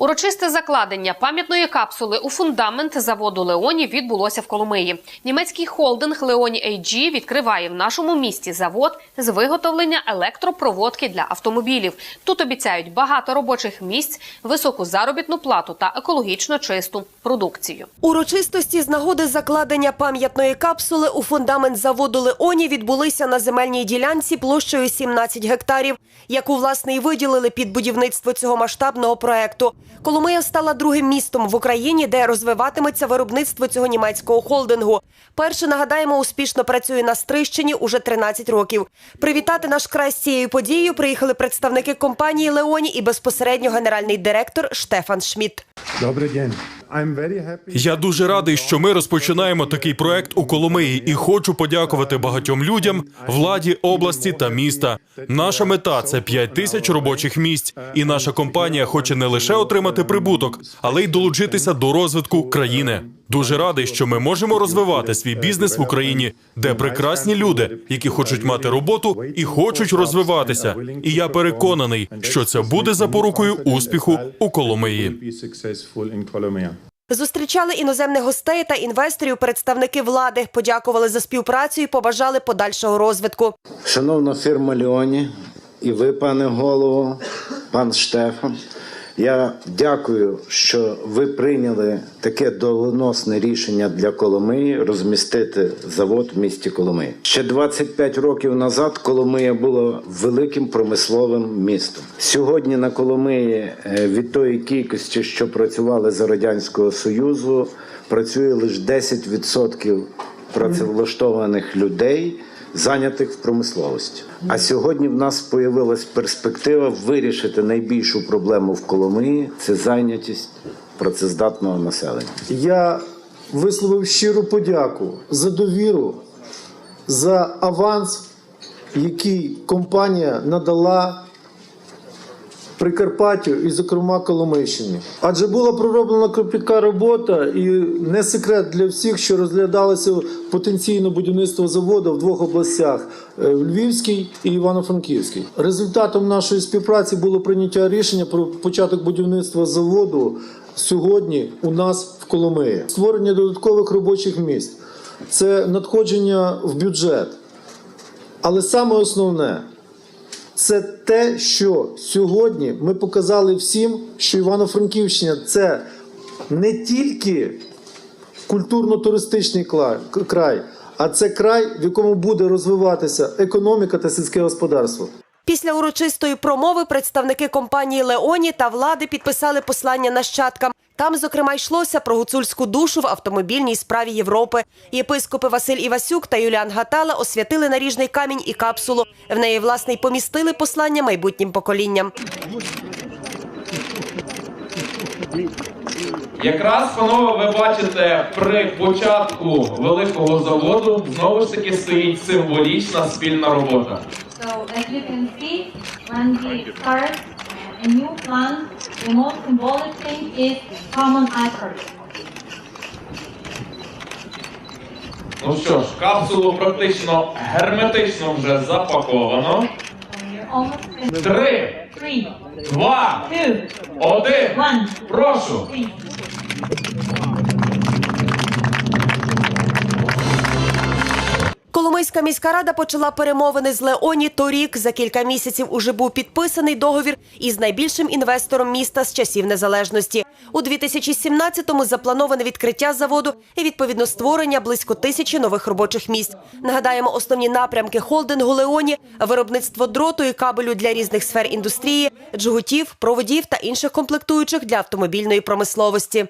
Урочисте закладення пам'ятної капсули у фундамент заводу Леоні відбулося в Коломиї. Німецький холдинг Леоні AG відкриває в нашому місті завод з виготовлення електропроводки для автомобілів. Тут обіцяють багато робочих місць, високу заробітну плату та екологічно чисту продукцію. Урочистості з нагоди закладення пам'ятної капсули у фундамент заводу Леоні відбулися на земельній ділянці площею 17 гектарів, яку власне і виділили під будівництво цього масштабного проекту. Коломия стала другим містом в Україні, де розвиватиметься виробництво цього німецького холдингу. Перше нагадаємо, успішно працює на Стрищині уже 13 років. Привітати наш край з цією подією приїхали представники компанії Леоні і безпосередньо генеральний директор Штефан Шмідт. Добрий день. Я дуже радий, що ми розпочинаємо такий проект у Коломиї, і хочу подякувати багатьом людям, владі області та міста. Наша мета це 5 тисяч робочих місць, і наша компанія хоче не лише отримати прибуток, але й долучитися до розвитку країни. Дуже радий, що ми можемо розвивати свій бізнес в Україні, де прекрасні люди, які хочуть мати роботу і хочуть розвиватися. І я переконаний, що це буде запорукою успіху у Коломиї. Зустрічали іноземних гостей та інвесторів представники влади, подякували за співпрацю і побажали подальшого розвитку. Шановна фірма Леоні, і ви, пане голово, пан Штефан. Я дякую, що ви прийняли таке доленосне рішення для Коломиї розмістити завод в місті Коломиї. Ще 25 років назад Коломия була великим промисловим містом. Сьогодні на Коломиї е, від тої кількості, що працювали за радянського союзу, працює лише 10% працевлаштованих людей зайнятих в промисловості. А сьогодні в нас появилась перспектива вирішити найбільшу проблему в Коломиї це зайнятість працездатного населення. Я висловив щиру подяку за довіру, за аванс, який компанія надала Прикарпаттю і, зокрема, Коломийщині. Адже була пророблена кропітка робота, і не секрет для всіх, що розглядалося потенційне будівництво заводу в двох областях е, в Львівській і Івано-Франківській. Результатом нашої співпраці було прийняття рішення про початок будівництва заводу сьогодні у нас в Коломиї. Створення додаткових робочих місць це надходження в бюджет. Але саме основне це те, що сьогодні ми показали всім, що Івано-Франківщина це не тільки культурно-туристичний край, а це край, в якому буде розвиватися економіка та сільське господарство. Після урочистої промови представники компанії Леоні та влади підписали послання нащадкам. Там, зокрема, йшлося про гуцульську душу в автомобільній справі Європи. Єпископи Василь Івасюк та Юліан Гатала освятили наріжний камінь і капсулу. В неї власне й помістили послання майбутнім поколінням. Якраз, панове, ви бачите, при початку великого заводу знову ж таки стоїть символічна спільна робота. As you can see, when we start a new plant, the most symbolic thing is common effort. Ну що ж, капсулу практично герметично вже запаковано. You're almost finished. Три, Three, два, two, один. one, Прошу. please. Коломийська міська рада почала перемовини з Леоні торік. За кілька місяців уже був підписаний договір із найбільшим інвестором міста з часів незалежності. У 2017-му заплановане відкриття заводу і відповідно створення близько тисячі нових робочих місць. Нагадаємо, основні напрямки холдингу Леоні виробництво дроту і кабелю для різних сфер індустрії, джгутів, проводів та інших комплектуючих для автомобільної промисловості.